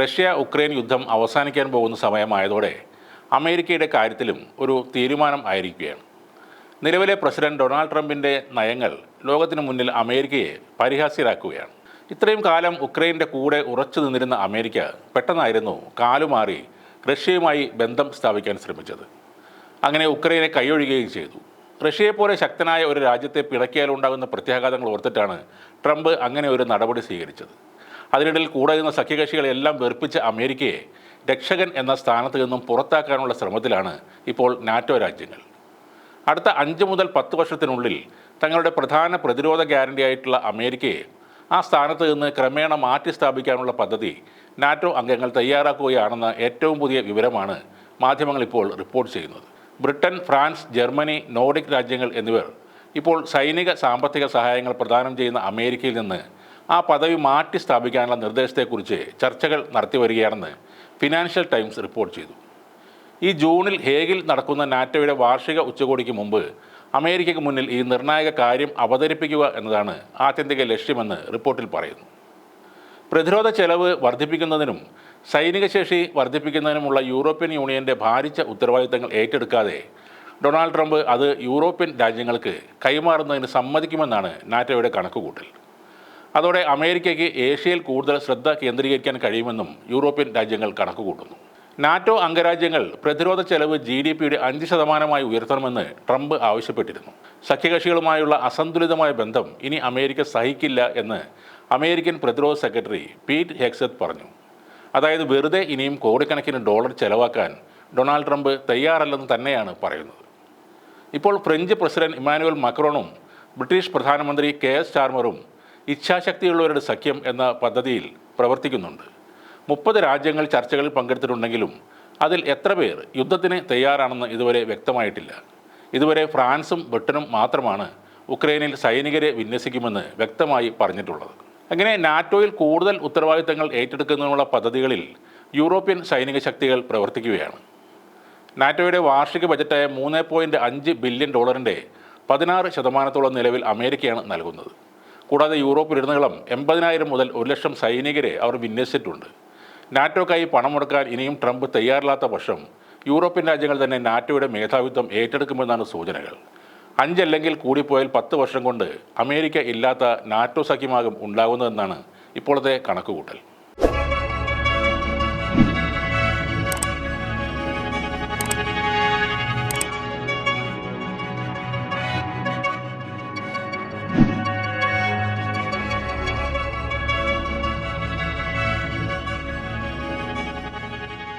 Russia Ukraine യുദ്ധം അവസാനിക്കാൻ പോകുന്ന സമയമായതോടെ അമേരിക്കയുടെ കാര്യത്തിലും ഒരു തീരുമാനം ആയിരിക്കുകയാണ്. നിലവിലെ പ്രസിഡന്റ് ഡൊണാൾഡ് ട്രംപിന്റെ നയങ്ങൾ ലോകത്തിന് മുന്നിൽ അമേരിക്കയെ പരിഹാസ്യരാക്കുകയാണ്. ഇത്രയും കാലം ഉക്രൈന്റെ കൂടെ ഉറച്ചു നിന്നിരുന്ന അമേരിക്ക പെട്ടെന്നായിരുന്നു കാലുമാറി റഷ്യയുമായി ബന്ധം സ്ഥാപിക്കാൻ ശ്രമിച്ചത്. അങ്ങനെ ഉക്രൈനെ കൈയൊഴിയുകയും ചെയ്തു. റഷ്യയെപ്പോലെ ശക്തനായ ഒരു രാജ്യത്തെ പിടക്കിയാലുണ്ടാകുന്ന പ്രത്യാഘാതങ്ങൾ ഓർത്തിട്ടാണ് ട്രംപ് അങ്ങനെ ഒരു നടപടി സ്വീകരിച്ചത്. അതിനിടയിൽ കൂടെ നിന്ന സഖ്യകക്ഷികളെല്ലാം വെറുപ്പിച്ച അമേരിക്കയെ രക്ഷകൻ എന്ന സ്ഥാനത്ത് നിന്നും പുറത്താക്കാനുള്ള ശ്രമത്തിലാണ് ഇപ്പോൾ നാറ്റോ രാജ്യങ്ങൾ. അടുത്ത അഞ്ച് മുതൽ പത്ത് വർഷത്തിനുള്ളിൽ തങ്ങളുടെ പ്രധാന പ്രതിരോധ ഗ്യാരണ്ടി ആയിട്ടുള്ള അമേരിക്കയെ ആ സ്ഥാനത്ത് നിന്ന് ക്രമേണ മാറ്റി സ്ഥാപിക്കാനുള്ള പദ്ധതി നാറ്റോ അംഗങ്ങൾ തയ്യാറാക്കുകയാണെന്ന ഏറ്റവും പുതിയ വിവരമാണ് മാധ്യമങ്ങൾ ഇപ്പോൾ റിപ്പോർട്ട് ചെയ്യുന്നത്. ബ്രിട്ടൻ ഫ്രാൻസ് ജർമ്മനി നോർഡിക് രാജ്യങ്ങൾ എന്നിവർ ഇപ്പോൾ സൈനിക സാമ്പത്തിക സഹായങ്ങൾ പ്രദാനം ചെയ്യുന്ന അമേരിക്കയിൽ നിന്ന് ആ പദവി മാറ്റി സ്ഥാപിക്കാനുള്ള നിർദ്ദേശത്തെക്കുറിച്ച് ചർച്ചകൾ നടത്തി വരികയാണെന്ന് ഫിനാൻഷ്യൽ ടൈംസ് റിപ്പോർട്ട് ചെയ്തു. ഈ ജൂണിൽ ഹേഗിൽ നടക്കുന്ന നാറ്റോയുടെ വാർഷിക ഉച്ചകോടിക്ക് മുമ്പ് അമേരിക്കയ്ക്ക് മുന്നിൽ ഈ നിർണായക കാര്യം അവതരിപ്പിക്കുക എന്നതാണ് ആത്യന്തിക ലക്ഷ്യമെന്ന് റിപ്പോർട്ടിൽ പറയുന്നു. പ്രതിരോധ ചെലവ് വർദ്ധിപ്പിക്കുന്നതിനും സൈനിക ശേഷി വർദ്ധിപ്പിക്കുന്നതിനുമുള്ള യൂറോപ്യൻ യൂണിയന്റെ ഭാരിച്ച ഉത്തരവാദിത്തങ്ങൾ ഏറ്റെടുക്കാതെ ഡൊണാൾഡ് ട്രംപ് അത് യൂറോപ്യൻ രാജ്യങ്ങൾക്ക് കൈമാറുന്നതിന് സമ്മതിക്കുമെന്നാണ് നാറ്റോയുടെ കണക്കുകൂട്ടൽ. അതോടെ അമേരിക്കയ്ക്ക് ഏഷ്യയിൽ കൂടുതൽ ശ്രദ്ധ കേന്ദ്രീകരിക്കാൻ കഴിയുമെന്നും യൂറോപ്യൻ രാജ്യങ്ങൾ കണക്കുകൂട്ടുന്നു. നാറ്റോ അംഗരാജ്യങ്ങൾ പ്രതിരോധ ചെലവ് ജി ഡി പിയുടെ അഞ്ച് ശതമാനമായി ഉയർത്തണമെന്ന് ട്രംപ് ആവശ്യപ്പെട്ടിരുന്നു. സഖ്യകക്ഷികളുമായുള്ള അസന്തുലിതമായ ബന്ധം ഇനി അമേരിക്ക സഹിക്കില്ല എന്ന് അമേരിക്കൻ പ്രതിരോധ സെക്രട്ടറി പീറ്റ് ഹെക്സത്ത് പറഞ്ഞു. അതായത് വെറുതെ ഇനിയും കോടിക്കണക്കിന് ഡോളർ ചെലവാക്കാൻ ഡൊണാൾഡ് ട്രംപ് തയ്യാറല്ലെന്ന് തന്നെയാണ് പറയുന്നത്. ഇപ്പോൾ ഫ്രഞ്ച് പ്രസിഡന്റ് ഇമ്മാനുവൽ മക്രോണും ബ്രിട്ടീഷ് പ്രധാനമന്ത്രി കെ എസ് ചാർമറും ഇച്ഛാശക്തിയുള്ളവരുടെ സഖ്യം എന്ന പദ്ധതിയിൽ പ്രവർത്തിക്കുന്നുണ്ട്. മുപ്പത് രാജ്യങ്ങൾ ചർച്ചകളിൽ പങ്കെടുത്തിട്ടുണ്ടെങ്കിലും അതിൽ എത്ര പേർ യുദ്ധത്തിന് തയ്യാറാണെന്ന് ഇതുവരെ വ്യക്തമായിട്ടില്ല. ഇതുവരെ ഫ്രാൻസും ബ്രിട്ടനും മാത്രമാണ് ഉക്രൈനിൽ സൈനികരെ വിന്യസിക്കുമെന്ന് വ്യക്തമായി പറഞ്ഞിട്ടുള്ളത്. അങ്ങനെ നാറ്റോയിൽ കൂടുതൽ ഉത്തരവാദിത്തങ്ങൾ ഏറ്റെടുക്കുന്നതിനുള്ള പദ്ധതികളിൽ യൂറോപ്യൻ സൈനിക ശക്തികൾ പ്രവർത്തിക്കുകയാണ്. നാറ്റോയുടെ വാർഷിക ബജറ്റായ മൂന്ന് പോയിന്റ് അഞ്ച് ബില്യൺ ഡോളറിന്റെ പതിനാറ് ശതമാനത്തോളം നിലവിൽ അമേരിക്കയാണ് നൽകുന്നത്. കൂടാതെ യൂറോപ്പിലുടനീളം എൺപതിനായിരം മുതൽ ഒരു ലക്ഷം സൈനികരെ അവർ വിന്യസിച്ചിട്ടുണ്ട്. നാറ്റോക്കായി പണം മുടക്കാൻ ഇനിയും ട്രംപ് തയ്യാറില്ലാത്ത പക്ഷം യൂറോപ്യൻ രാജ്യങ്ങൾ തന്നെ നാറ്റോയുടെ മേധാവിത്വം ഏറ്റെടുക്കുമെന്നാണ് സൂചനകൾ. അഞ്ചല്ലെങ്കിൽ കൂടിപ്പോയാൽ പത്ത് വർഷം കൊണ്ട് അമേരിക്ക ഇല്ലാത്ത നാറ്റോ സഖ്യമാകും ഉണ്ടാകുന്നതെന്നാണ് ഇപ്പോഴത്തെ കണക്കുകൂട്ടൽ.